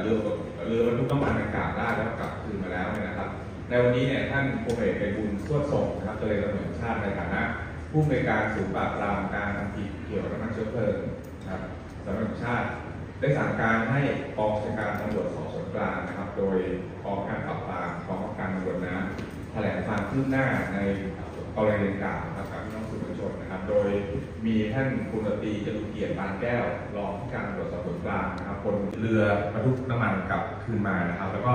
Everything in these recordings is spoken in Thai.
เรือเรือบรรทุกน้ำมันดังกล่าวได้แล้วก็กลับคืนมาแล้วเนี่ยนะครับ ในวันนี้เนี่ยท่านพลเอกเป็นบุญสวดส่งนะครับเจริญตำรวจชาติในฐานะผู้อำนการศูนปราบปรามการทำผิดเกี่ยวกับน้ำมันเชื้อเพลิงนะครับสำนักงานชาติ ได้สั่งการให้กองบัญชาการตำรวจสอบสวนกลางนะครับ โดยกองการปราบปรามกองการตำรวจน้ำแถลงความคืบหน้าในกรณีดังกล่าว โดยมีท่านคุณตรีจรุเกียรติปานแก้วรองผู้การตำรวจสอบสวนกลางนะครับคนเรือบรรทุกน้ำมันกลับคืนมานะครับ แล้วก็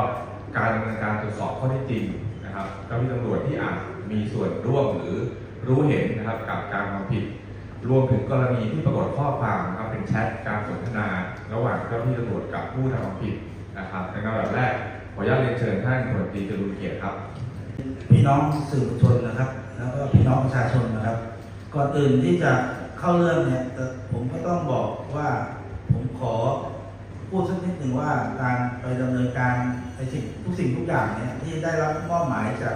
การดำเนินการตรวจสอบข้อเท็จจริงนะครับเจ้าหน้าที่ตำรวจที่อาจมีส่วนร่วมหรือรู้เห็นนะครับกับการกระทำผิด รวมถึงกรณีที่ปรากฏข้อความนะครับเป็นแชทการสนทนา ระหว่างเจ้าหน้าที่ตำรวจกับผู้ทำความผิดนะครับในลำดับแรกขออนุญาตเรียนเชิญท่านพลตรีจรุเกียรติครับ พี่น้องสื่อมวลชนนะครับ แล้วก็พี่น้องประชาชนนะครับ ก่อนอื่นที่จะเข้าเรื่องเนี่ยผมก็ต้องบอกว่าผมขอพูดสักนิดหนึ่งว่าการไปดำเนินการในสิ่งทุกสิ่งทุกอย่างเนี่ยที่ได้รับมอบหมายจาก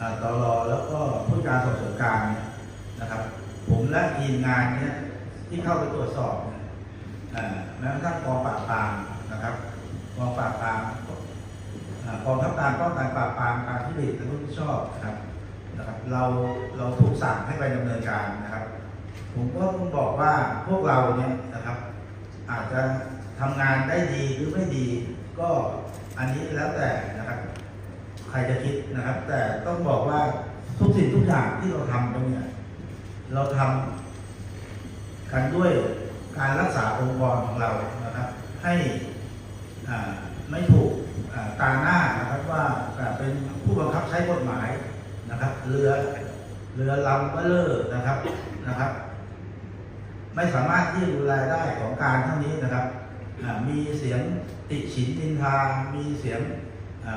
อ่าตรแล้วก็ผู้การสอบสวนกลางเนี่ยนะครับ ผมและทีมงานเนี่ยที่เข้าไปตรวจสอบเนี่ยแม้กระทั่งกองปราบปรามนะครับกองปราบปรามกองทัพการป้องกันปราบปรามการทุจริตและผู้ที่ชอบนะครับ นะครับ เราเราถูกสั่งให้ไปดำเนินการนะครับ ผมก็ต้องบอกว่าพวกเราเนี่ยนะครับ อาจจะทำงานได้ดีหรือไม่ดี ก็อันนี้แล้วแต่นะครับ ใครจะคิดนะครับ แต่ต้องบอกว่าทุกสิ่งทุกอย่างที่เราทำตรงเนี้ยเราทำกันด้วยการรักษาองค์กรของเรานะครับ ให้อ่าไม่ถูกตาหน้านะครับว่าอ่าเป็นผู้บังคับใช้กฎหมาย นะครับเรือเรือลำเบลเลอร์นะครับนะครับ ไม่สามารถที่ดูแลได้ของการเท่านี้นะครับมีเสียงติฉินนินทา มีเสียง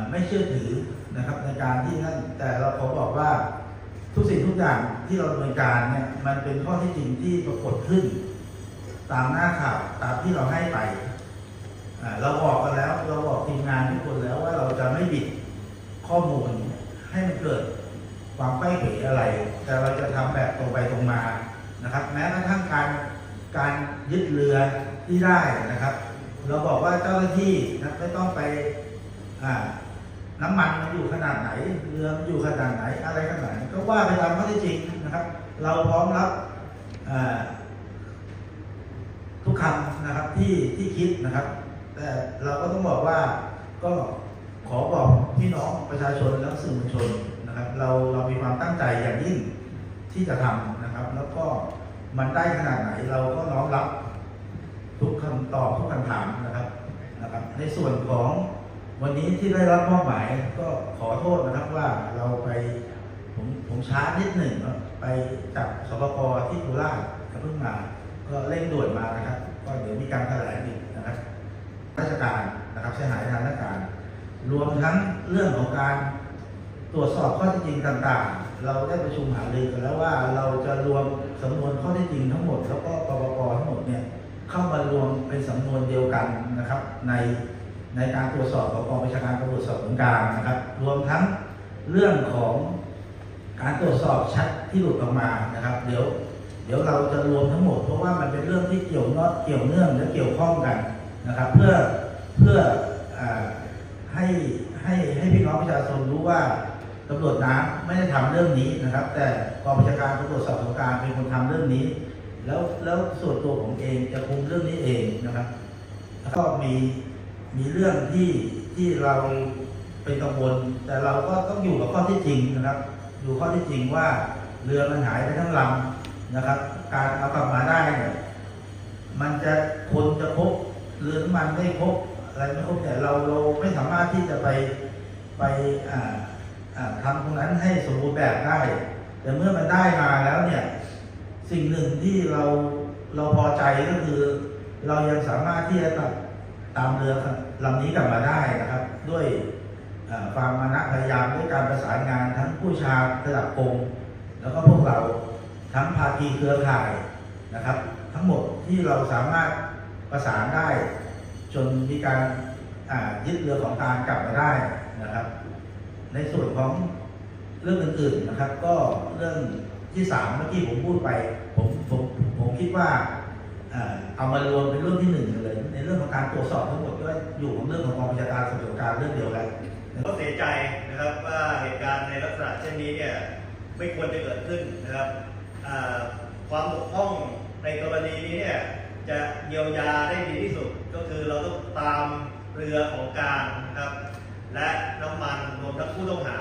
ไม่เชื่อถือนะครับ ในการที่นั่นแต่เราขอบอกว่าทุกสิ่งทุกอย่างที่เราดำเนินการเนี่ยมันเป็นข้อที่จริงที่ปรากฏขึ้น ตามหน้าข่าวตามที่เราให้ไปเราบอกกันแล้ว เราบอกทีมงานทุกคนแล้วว่าเราจะไม่บิดข้อมูลให้มันเกิด ความใกล้เขวอะไร แต่เราจะทำแบบตรงไปตรงมานะครับ แม้กระทั่งการการยึดเรือที่ได้นะครับ เราบอกว่าเจ้าหน้าที่นะไม่ต้องไปน้ำมันมันอยู่ขนาดไหนเรือมันอยู่ขนาดไหนอะไรขนาดไหนก็ว่าไปตามข้อเท็จจริงนะครับ เราพร้อมรับทุกคำนะครับที่ที่คิดนะครับ แต่เราก็ต้องบอกว่าก็ขอบอกพี่น้องประชาชนและสื่อมวลชน นะครับเราเรามีความตั้งใจอย่างยิ่งที่จะทำนะครับ แล้วก็มันได้ขนาดไหนเราก็น้อมรับทุกคำตอบทุกคำถามนะครับนะครับ ในส่วนของวันนี้ที่ได้รับมอบหมายก็ขอโทษนะครับว่าเราไปผมผมช้านิดหนึ่งไปจับสปกที่โคราชเพิ่งมาก็เร่งด่วนมานะครับ ก็เดี๋ยวมีการแถลงอีกนะครับ ราชการนะครับเสียหายทางราชการ รวมทั้งเรื่องของการ ตรวจสอบข้อเท็จจริงต่างๆ เราได้ประชุมหารือกันแล้วว่าเราจะรวมสำนวนข้อเท็จจริงทั้งหมด แล้วก็ปปกทั้งหมดเนี่ยเข้ามารวมเป็นสำนวนเดียวกันนะครับ ในในการตรวจสอบของกองบัญชาการตำรวจสอบสวนกลางนะครับ รวมทั้งเรื่องของการตรวจสอบชัดที่หลุดออกมานะครับ เดี๋ยวเดี๋ยวเราจะรวมทั้งหมด เพราะว่ามันเป็นเรื่องที่เกี่ยวเนาะเกี่ยวเนื่องและเกี่ยวข้องกันนะครับ เพื่อเพื่ออให้ให้ให้พี่น้องประชาชนรู้ว่า ตำรวจน้ำไม่ได้ทำเรื่องนี้นะครับ แต่กองบัญชาการตำรวจสอบสวนกลางเป็นคนทำเรื่องนี้ แล้วแล้วส่วนตัวผมเองจะคุมเรื่องนี้เองนะครับแล้วก็มีมีเรื่องที่ที่เราเป็นกังวลแต่เราก็ต้องอยู่กับข้อที่จริงนะครับดูข้อที่จริงว่าเรือมันหายไปทั้งลำนะครับ การเอากลับมาได้เนี่ยมันจะคนจะพบเรือน้ำมันไม่พบอะไรไม่พบเนี่เราเราไม่สามารถที่จะไปไปอ่า ทำตรงนั้นให้สมบูรณ์แบบได้ แต่เมื่อมันได้มาแล้วเนี่ย สิ่งหนึ่งที่เราเราพอใจก็คือ เรายังสามารถที่จะตัดตามเรือลำนี้กลับมาได้นะครับ ด้วยความมานะพยายามด้วยการประสานงานทั้งผู้ชาระดับกรมแล้วก็พวกเราทั้งภาคีเครือข่ายนะครับ ทั้งหมดที่เราสามารถประสานได้ จนมีการยึดเรือของการกลับมาได้นะครับ ในส่วนของเรื่องอื่นๆนะครับ ก็เรื่องที่สามเมื่อกี้ผมพูดไป ผมผมผมคิดว่าเอามารวมเป็นเรื่องที่หนึ่งเลยในเรื่องของการตรวจสอบทั้งหมดก็อยู่ของเรื่องของกองบัญชาการสอบสวนกลารเรื่องเดียวกันก็เสียใจนะครับว่าเหตุการณ์ในลักษณะเช่นนี้เนี่ยไม่ควรจะเกิดขึ้นนะครับความบกพร่องในกรณีนี้เนี่ยจะเยียวยาได้ดีที่สุด ก็คือเราต้องตามเรือของการนะครับ และน้ำมันรวมทั้งผู้ต้องหา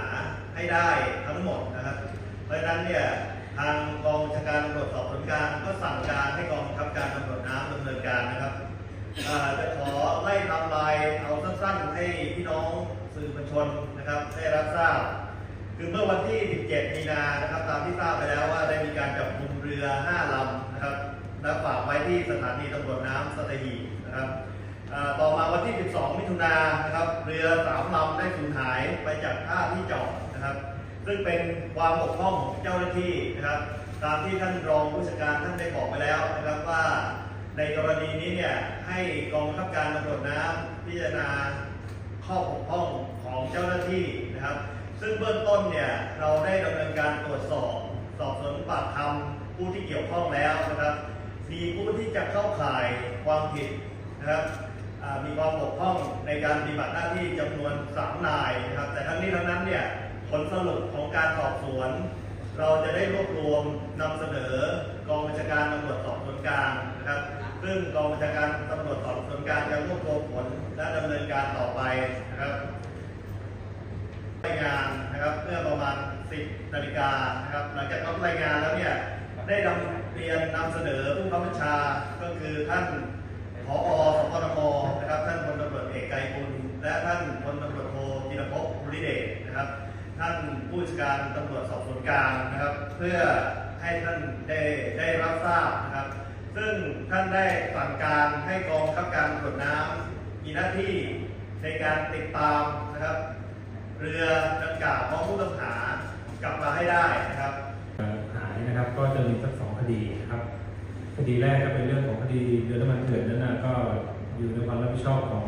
ให้ได้ทั้งหมดนะครับ เพราะฉะนั้นเนี่ยทางกองชาการตำรวจสอบสวนกลางก็สั่งการให้กองบังคับการตำรวจน้ำดำเนินการนะครับจะขอไล่ไทำลายเอาสั้นๆให้พี่น้องสื่อมวลชนนะครับ ได้รับทราบ คือเมื่อวันที่ 17 มีนานะครับ ตามที่ทราบไปแล้วว่าได้มีการจับกุมเรือ 5 ลำนะครับและฝากไว้ที่สถานีตำรวจน้ำสัตหีบนะครับ ต่อมาวันที่ 12 มิถุนายนนะครับ เรือ3ลำได้สูญหายไปจากท่าที่จอดนะครับ ซึ่งเป็นความบกพร่องของเจ้าหน้าที่นะครับ ตามที่ท่านรองผู้จัดการท่านได้บอกไปแล้วนะครับว่าในกรณีนี้เนี่ยให้กองบังคับการตำรวจน้ำพิจารณาข้อบกพร่องของเจ้าหน้าที่นะครับ ซึ่งเบื้องต้นเนี่ยเราได้ดำเนินการตรวจสอบ สอบสวนปากคำผู้ที่เกี่ยวข้องแล้วนะครับ มีผู้ที่จะเข้าข่ายความผิดนะครับ มีความบกพร่องในการปฏิบัติหน้าที่จำนวนสามนายนะครับ แต่ทั้งนี้ทั้งนั้นเนี่ยผลสรุปของการสอบสวน เราจะได้รวบรวมนำเสนอกองบัญชาการตำรวจสอบสวนกลางนะครับ ซึ่งกองบัญชาการตำรวจสอบสวนกลางจะรวบรวมผลและดำเนินการต่อไปนะครับรายงานนะครับเมื่อประมาณ 10นาฬิกานะครับหลังจากรับรายงานแล้วเนี่ยได้นำเรียนนำเสนอผู้บังคับบัญชาก็คือท่าน ผอสพนนะครับ ท่านพลตำรวจเอกไกรกุลและท่านพลตำรวจโทจิรภพภูริเดชนะครับ ท่านผู้จัดการตำรวจสอบสวนกลางนะครับ เพื่อให้ท่านได้ได้รับทราบนะครับ ซึ่งท่านได้สั่งการให้กองบังคับการตรวจน้ำมีหน้าที่ในการติดตามนะครับ เรือดังกล่าวพร้อมผู้ต้องหากลับมาให้ได้นะครับ หายนะครับก็จะมีสักสองคดีนะครับ ดีแรกก็เป็นเรื่องของคดีเรือน้ำมันเถื่อนนั้นนะก็อยู่ในความรับผิดชอบของ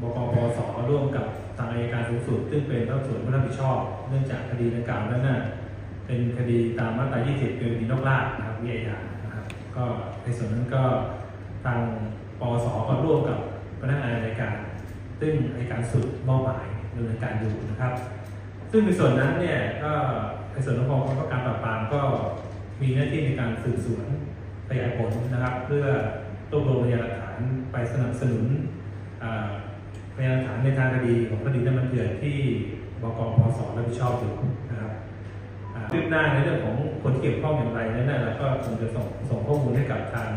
บกปสร่วมกับทางอัยการสูงสุดซึ่งเป็นเจ้าส่วนผู้รับผิดชอบ เนื่องจากคดีดังกล่าวนั้นนะเป็นคดีตามมาตรา 20เป็นคดีนอกราชนะครับวิทยานะครับก็ในส่วนนั้นก็ทางปสก็ร่วมกับพนักงานอัยการ ซึ่งอัยการสุดมอบหมายดำเนินการอยู่นะครับ ซึ่งในส่วนนั้นเนี่ยก็ในส่วนของกองบังคับการปราบปรามก็มีหน้าที่ในการสืบสวน ขยายผลนะครับ เพื่อรวบรวมพยานหลักฐานไปสนับสนุนพยานหลักฐานในทางคดีของคดีน้ำมันเถื่อนที่บกพศรับผิดชอบอยู่นะครับคืบหน้าในเรื่องของคนที่เกี่ยวข้องอย่างไรนั้นเราก็คงจะส่งส่งข้อมูลให้กับทาง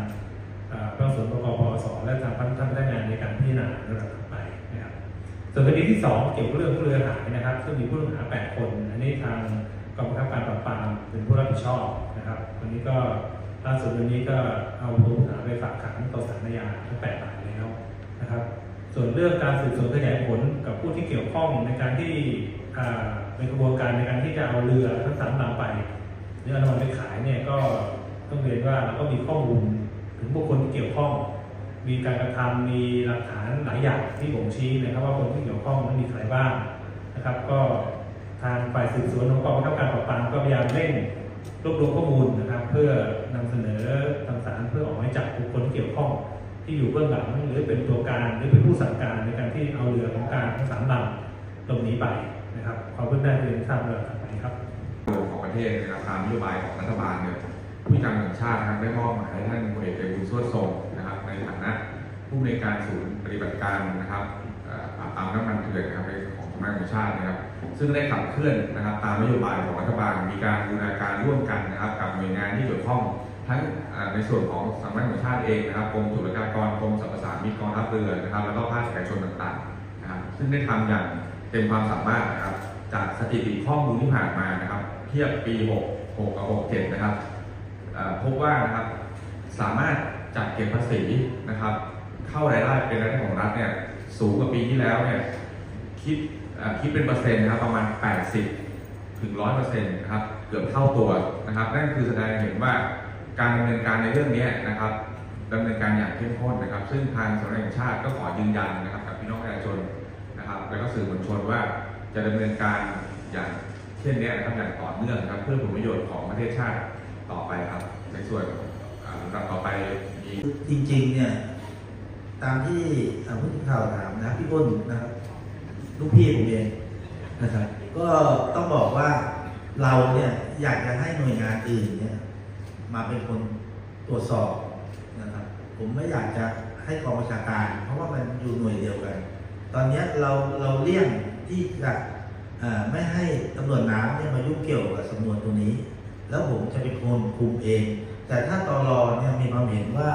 อ่าพนักงานสวนบกพศและทางท่านพนักงานในการพิจารณาระดับต่อไปนะครับส่วนคดีที่ 2 เกี่ยวกับเรื่องผู้เรือหายนะครับซึ่งมีผู้ต้องหา 8 คนอันนี้ทางกองบังคับการปราบปรามเป็นผู้รับผิดชอบนะครับวันนี้ก็ ล่าสุดวันนี้ก็เอาผู้ต้องหาไปฝากขังต่อศาลอาญาทั้ง8รายแล้วนะครับ ส่วนเรื่องการสืบสวนขยายผลกับผู้ที่เกี่ยวข้องในการที่อ่าเป็นกระบวนการในการที่จะเอาเรือทั้งสามลำไปหรือเอาน้ำมันไปขายเนี่ยก็ต้องเรียนว่าเราก็มีข้อมูลถึงบุคคลที่เกี่ยวข้อง มีการกระทำมีหลักฐานหลายอย่างที่บ่งชี้นะครับว่าคนที่เกี่ยวข้องนั้นมีใครบ้างนะครับ ก็ทางฝ่ายสืบสวนของกองบังคับการปราบปรามก็พยายามเร่งรวบรวมข้อมูลนะครับ เพื่อ นำเสนอทางศาลเพื่อออกหมายจับบุคคลที่เกี่ยวข้องที่อยู่เบื้องหลังหรือเป็นตัวการหรือเป็นผู้สั่งการในการที่เอาเรือของกลารทั้งสามลำหลบหนีไปนะครับความคืบหน้าที่เรียนทราบเรื่องถัดไปครับของประเทศนะครับตามนโยบายของรัฐบาลเนี่ยผู้การแห่งชาตินะครับได้มอบหมายให้ท่านพลเอกเปรมบุญสวดทรงนะครับ ในฐานะผู้ในการศูนย์ปฏิบัติการนะครับอ่อปราบปรามน้ำมันเถื่อนนะครับ ของนานตำรวจแห่งชาตินะครับ ซึ่งได้ขับเคลื่อนนะครับ ตามนโยบายของรัฐบาล มีการบูรณาการร่วมกันนะครับ กับหน่วยงานที่เกี่ยวข้องทั้งในส่วนของสำนักงานตำรวจแห่งชาติเองนะครับกรมศุลกากรกรมสรรพสามิตกองทัพเรือนะครับ แล้วก็ภาคเอกชนต่างๆนะครับ ซึ่งได้ทำอย่างเต็มความสามารถนะครับ จากสถิติข้อมูลที่ผ่านมานะครับ เทียบปี 6 6กับ67 นะครับพบว่านะครับสามารถจัดเก็บภาษีนะครับ เข้ารายได้เป็นรายได้ของรัฐเนี่ยสูงกว่าปีที่แล้วเนี่ยคิด คิดเป็นเปอร์เซ็นต์นะครับประมาณ 80 ถึง 100เปอร์เซ็นต์นะครับเกือบเท่าตัวนะครับ นั่นคือแสดงให้เห็นว่าการดำเนินการในเรื่องนี้นะครับดำเนินการอย่างเข้มข้นนะครับ ซึ่งทางสำนักงานชาติก็ขอยืนยันนะครับกับพี่น้องประชาชนนะครับ แล้วก็สื่อมวลชนว่าจะดำเนินการอย่างเช่นนี้นะครับอย่างต่อเนื่องครับเพื่อผลประโยชน์ของประเทศชาติต่อไปครับ ในส่วนลำดับต่อไปมีจริงๆเนี่ยตามที่ผู้สื่อข่าวถามนะพี่อ้นนะครับ ลูกพี่ผมเองนะครับ ก็ต้องบอกว่าเราเนี่ยอยากจะให้หน่วยงานอื่นเนี่ย มาเป็นคนตรวจสอบนะครับ ผมไม่อยากจะให้กองประชาการ เพราะว่ามันอยู่หน่วยเดียวกัน ตอนนี้เราเราเลี่ยงที่จะไม่ให้ตำรวจน้ำเนี่ยมายุ่งเกี่ยวกับสำนวนตรงนี้ แล้วผมจะเป็นคนคุมเอง แต่ถ้าตรอเนี่ยมีความเห็นว่า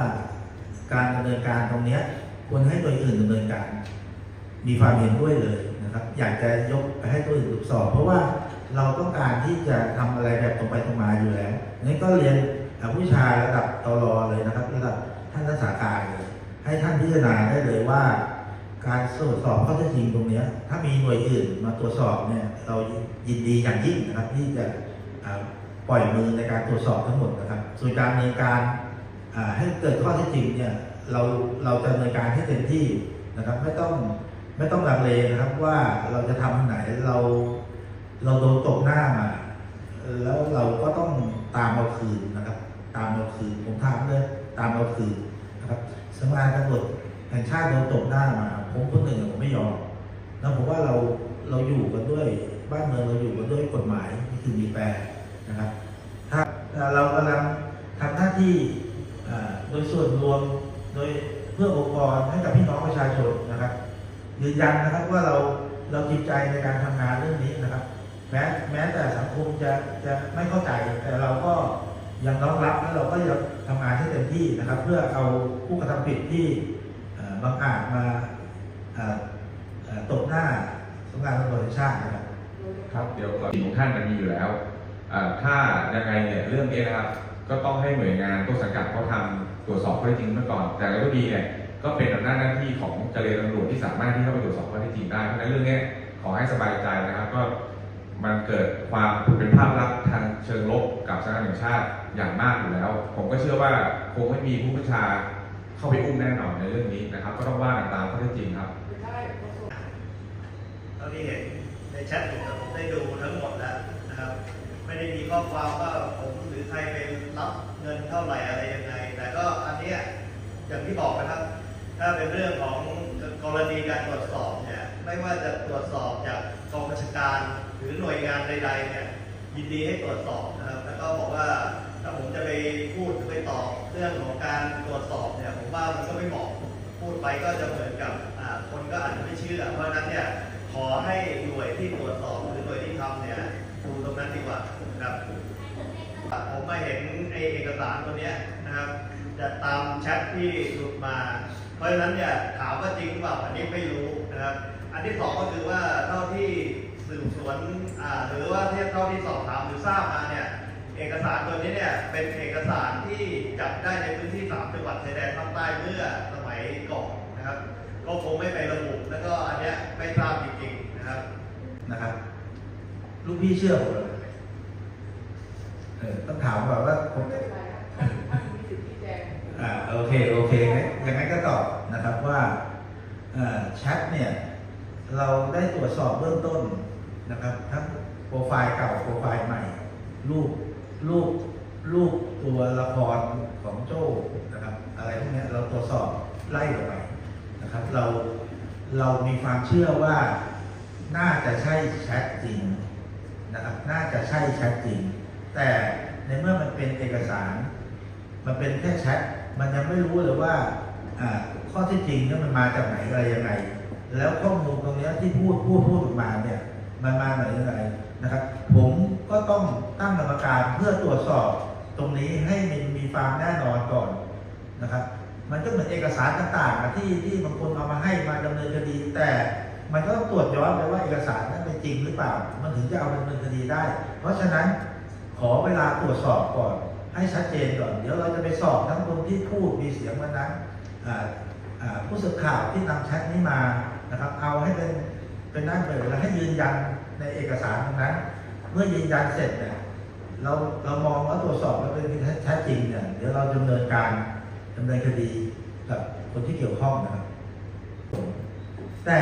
การดำเนินการตรงเนี้ควรให้โดยอื่นดำเนินการ มีความเห็นด้วยเลย นะครับอยากจะยกไปให้ตัวอื่นตรวจสอบ เพราะว่าเราต้องการที่จะทำอะไรแบบตรงไปตรงมาอยู่แล้วนี่ก็เรียนผู้ชายระดับตรอเลยนะครับระดับท่านรักษาการเลยให้ท่านพิจารณาได้เลยว่า การตรวจสอบข้อเท็จจริงตรงนี้ถ้ามีหน่วยอื่นมาตรวจสอบเนี่ยเรายินดีอย่างยิ่งนะครับที่จะปล่อยมือในการตรวจสอบทั้งหมดนะครับส่วนการดำเนินการให้เกิดข้อเท็จจริงเนี่ยเราเราจะดำเนินการให้เต็มที่นะครับไม่ต้อง ไม่ต้องลังเลนะครับว่าเราจะทำทางไหนเราเราโดนตกหน้ามา แล้วเราก็ต้องตามเอาคืนนะครับ ตามเอาคืนผมถามเลยตามเอาคืนนะครับสำนักงานตำรวจแห่งชาติโดนตกหน้ามา ผมคนหนึ่งผมไม่ยอมแล้วผมว่าเราเราอยู่กันด้วยบ้านเมืองเราอยู่กันด้วยกฎหมายนี่คือมีแปรนะครับ ถ้าเรากำลังทำหน้าที่โดยส่วนรวมโดยเพื่อองค์กรให้กับพี่น้องประชาชนนะครับ ยืนยันนะครับว่าเราเราจริงใจในการทำงานเรื่องนี้นะครับ แม้แม้แต่สังคมจะจะไม่เข้าใจแต่เราก็ยังน้อมรับและเราก็ยังทำงานให้เต็มที่นะครับ เพื่อเอาผู้กระทำผิดที่บังอาจมาตบหน้าสำนักงานตำรวจแห่งชาตินะครับครับเดี๋ยวก่อนของท่านมันมีอยู่แล้วถ้ายังไงเนี่ยเรื่องนี้นะครับ ก็ต้องให้หน่วยงานต้นสังกัดเขาทำตรวจสอบข้อเท็จจริงเมื่อก่อน แต่แล้วก็ดีเนี่ย ก็เป็นอำนาจหน้าที่ของเจรตำรวจที่สามารถที่เข้าไปตรวจสอบข้อเท็จจริงได้เพราะฉะนั้นเรื่องนี้ขอให้สบายใจนะครับก็มันเกิดความเป็นภาพลักษณ์ทางเชิงลบกับสำนังานแห่งชาติอย่างมากอยู่แล้ว ผมก็เชื่อว่าคงไม่มีผู้บัญชาเข้าไปอุ้มแน่นอนในเรื่องนี้นะครับ ก็ต้องว่ากันตามข้อเท็จจริงครับเท่าที่เห็นในแชทผมผมได้ดูทั้งหมดแล้วนะครับ ไม่ได้มีข้อความว่าผมหรือใครไปรับเงินเท่าไหร่อะไรยังไง แต่ก็อันเนี้ยอย่างที่บอกนะครับ ถ้าเป็นเรื่องของกรณีการตรวจสอบเนี่ยไม่ว่าจะตรวจสอบจากกองบัญชาการหรือหน่วยงานใดๆเนี่ยยินดีให้ตรวจสอบนะครับแล้วก็บอกว่าถ้าผมจะไปพูดไปตอบเรื่องของการตรวจสอบเนี่ยผมว่ามันก็ไม่เหมาะพูดไปก็จะเหมือนกับคนก็อาจจะไม่เชื่อ เพราะฉะนั้นเนี่ยขอให้หน่วยที่ตรวจสอบหรือหน่วยที่ทำเนี่ยดูตรงนั้นดีกว่านะครับ ผมมาเห็นไอเอกสารตัวเนี้ยนะครับจะตามแชทที่หลุดมา เพราะฉะนั้นเนี่ยถามว่าจริงหรือเปล่าอันนี้ไม่รู้นะครับ อันที่สองก็คือว่าเท่าที่สืบสวนหรือว่าเท่าที่สอบถามหรือทราบมาเนี่ยเอกสารตัวนี้เนี่ยเป็นเอกสารที่จับได้ในพื้นที่ 3 จังหวัดชายแดนภาคใต้เมื่อสมัยก่อนนะครับ ก็คงไม่ไประบุแล้วก็อันเนี้ยไม่ทราบจริงๆนะครับนะครับ ลูกพี่เชื่อผมเลย ต้องถามก่อนว่าผมอ่าโอเคโอเคงั้นอย่างนั้นก็ตอบนะครับว่าเอ่อแชทเนี่ยเราได้ตรวจสอบเบื้องต้นนะครับทั้งโปรไฟล์เก่าโปรไฟล์ใหม่ รูปรูปรูปตัวละครของโจ้นะครับ อะไรพวกเนี้ยเราตรวจสอบไล่ออกไปนะครับ เราเรามีความเชื่อว่าน่าจะใช่แชทจริงนะครับ น่าจะใช่แชทจริง แต่ในเมื่อมันเป็นเอกสาร มันเป็นแค่แชทมันยังไม่รู้เลยว่าข้อที่จริงเนี่ยมันมาจากไหนอะไรยังไง แล้วข้อมูลตรงนี้ที่พูดพูดพูดออกมาเนี่ยมันมาไหนยังไงนะครับ ผมก็ต้องตั้งกรรมการเพื่อตรวจสอบตรงนี้ให้มันมีความแน่นอนก่อนนะครับ มันก็เหมือนเอกสารต่างๆที่ที่บางคนเอามาให้มาดำเนินคดี แต่มันก็ต้องตรวจย้อนไปว่าเอกสารนั้นเป็นจริงหรือเปล่า มันถึงจะเอาดำเนินคดีได้ เพราะฉะนั้น ขอเวลาตรวจสอบก่อน ให้ชัดเจนก่อน เดี๋ยวเราจะไปสอบทั้งคนที่พูดมีเสียงวันนั้นผู้สื่อข่าวที่นำแชทนี้มานะครับ เอาให้เป็นเป็นนั่นไปแล้วให้ยืนยันในเอกสารตรงนั้น เมื่อยืนยันเสร็จเนี่ยเราเรามองแล้วตรวจสอบแล้วเป็นที่แท้จริงเนี่ยเดี๋ยวเราดำเนินการดำเนินคดีกับคนที่เกี่ยวข้องนะครับแต่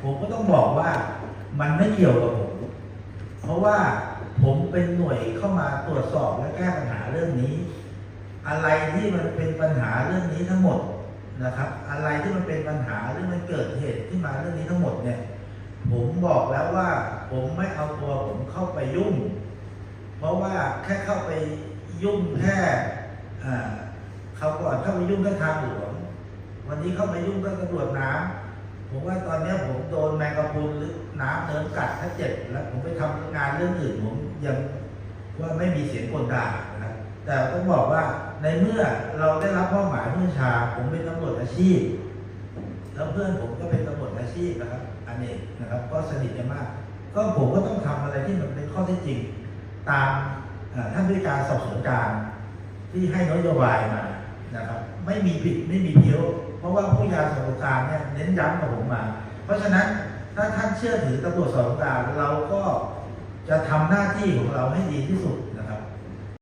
ผมก็ต้องบอกว่ามันไม่เกี่ยวกับผมเพราะว่า ผมเป็นหน่วยเข้ามาตรวจสอบและแก้ปัญหาเรื่องนี้ อะไรที่มันเป็นปัญหาเรื่องนี้ทั้งหมดนะครับ อะไรที่มันเป็นปัญหาหรือมันเกิดเหตุขึ้นมาเรื่องนี้ทั้งหมดเนี่ย ผมบอกแล้วว่า ผมไม่เอาตัวผมเข้าไปยุ่ง เพราะว่าแค่เข้าไปยุ่งแค่อ่าเขาก่อนเข้าไปยุ่งแค่ทางหลวงวันนี้เข้าไปยุ่งก็ตำรวจน้ำ ผมว่าตอนนี้ผมโดนแมงกะพรุนหรือน้ำเนินกัดถ้าเจ็บแล้วผมไปทำงานเรื่องอื่นผมยังว่าไม่มีเสียงกลด่านะครับแต่ต้องบอกว่าในเมื่อเราได้รับมอบหมายผู้บัญชา ผมเป็นตำรวจอาชีพ แล้วเพื่อนผมก็เป็นตำรวจอาชีพนะครับ อันนี้นะครับ ก็สนิทกันมาก ก็ผมก็ต้องทำอะไรที่มันเป็นข้อเท็จจริง ตามท่านผู้การสอบสวนกลารที่ให้นโยบายมานะครับ ไม่มีผิดไม่มีเพี้ยว ราะว่าผู้ยาสอบสวนกลางเนี่ยเน้นย้ำกับผมมา เพราะฉะนั้นถ้าท่านเชื่อถือตำรวจสอบสวนกลางเราก็จะทำหน้าที่ของเราให้ดีที่สุด